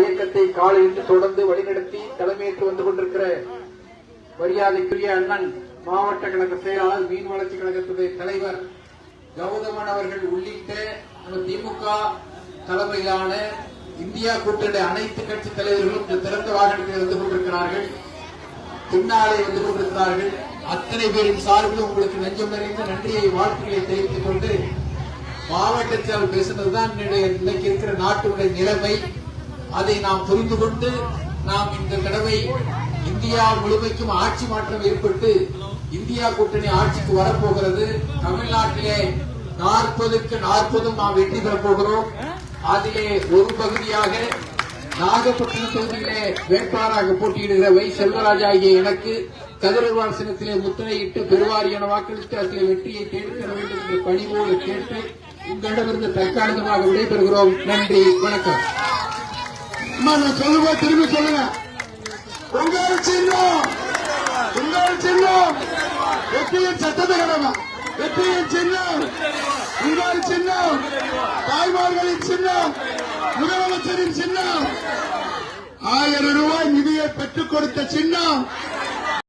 இயக்கத்தை காலையிலிருந்து தொடர்ந்து வழிநடத்தி தலைமையேற்று வந்து கொண்டிருக்கிற மரியாதைக்குரிய அண்ணன் மாவட்ட கழக செயலாளர் மீன் வளர்ச்சி கழகத்துடைய தலைவர் கௌதமன் அவர்கள் உள்ளிட்ட திமுக தலைமையிலான இந்தியா கூட்டணி அனைத்து கட்சி தலைவர்களும் இந்த திறந்த வாகனத்தில் வந்து கொண்டிருக்கிறார்கள். பின்னாலே வந்து கொண்டிருக்கிறார்கள். அத்தனை பேரின் சார்பில் உங்களுக்கு நெஞ்சம் நிறைந்த நன்றியை வாழ்த்துக்களை தெரிவித்துக் கொண்டு மாவட்டத்தில் பேசுனதுதான் என்னுடைய இன்னைக்கு இருக்கிற நாட்டுடைய நிலைமை. அதை நாம் புரிந்து கொண்டு நாம் இந்த தடவை இந்தியா முழுமைக்கும் ஆட்சி மாற்றம் ஏற்பட்டு இந்தியா கூட்டணி ஆட்சிக்கு வரப்போகிறது. தமிழ்நாட்டிலே நாற்பதுக்கு நாற்பதும் நாம் வெற்றி பெறப் போகிறோம். அதிலே ஒரு பகுதியாக நாகப்பட்டினம் தொகுதியிலே வேட்பாளராக போட்டியிடுகிற வை செல்வராஜ் ஆகிய எனக்கு கதிரவாசனத்திலே முத்திரையிட்டு பெருவாரியான வாக்களித்து அதில் வெற்றியை தேடித்தர வேண்டும் என்று பணிவோடு கேட்டு உங்களிடமிருந்து தற்காலிகமாக விடைபெறுகிறோம். நன்றி. வணக்கம். அம்மா நான் திரும்பி சொல்லுங்க. உங்கள் சின்னம் உங்கள் சின்னம். வெற்றியின் சட்டத்தை கடமை வெற்றியின் சின்னம் உங்கள் சின்னம். தாய்மார்களின் சின்னம் முதலமைச்சரின் சின்னம். ஆயிரம் ரூபாய் நிதியை பெற்றுக் கொடுத்த சின்னம்